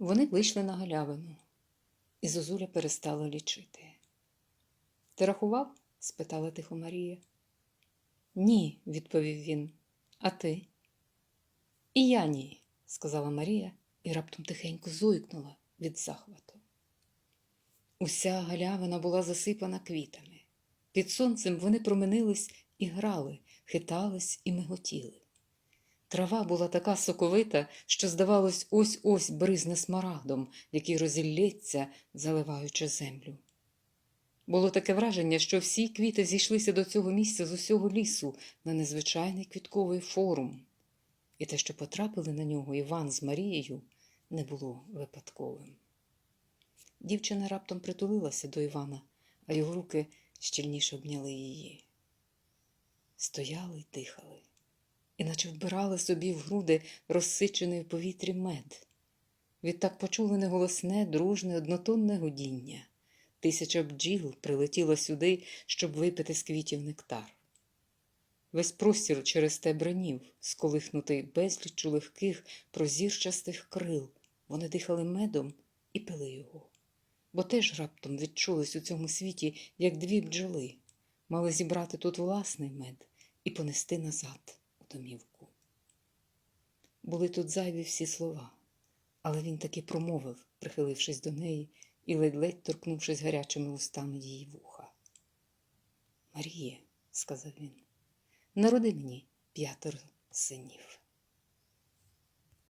Вони вийшли на галявину, і Зозуля перестала лічити. Ти рахував? спитала тихо Марія. Ні, відповів він. А ти? І я ні, сказала Марія і раптом тихенько зойкнула від захвату. Уся галявина була засипана квітами. Під сонцем вони променились і грали, хитались і миготіли. Трава була така соковита, що, здавалось, ось ось бризне смарагдом, який розіллється, заливаючи землю. Було таке враження, що всі квіти зійшлися до цього місця з усього лісу на незвичайний квітковий форум, і те, що потрапили на нього Іван з Марією, не було випадковим. Дівчина раптом притулилася до Івана, а його руки щільніше обняли її. Стояли й дихали, іначе вбирали собі в груди розсичений в повітрі мед. Відтак почули неголосне, дружне, однотонне гудіння. Тисяча бджіл прилетіла сюди, щоб випити з квітів нектар. Весь простір через те бренів, сколихнутий безліччю легких, прозірчастих крил. Вони дихали медом і пили його. Бо теж раптом відчулись у цьому світі, як дві бджоли, мали зібрати тут власний мед і понести назад домівку. Були тут зайві всі слова, але він таки промовив, прихилившись до неї і ледь-ледь торкнувшись гарячими устами її вуха. Маріє, сказав він, народи мені п'ятеро синів.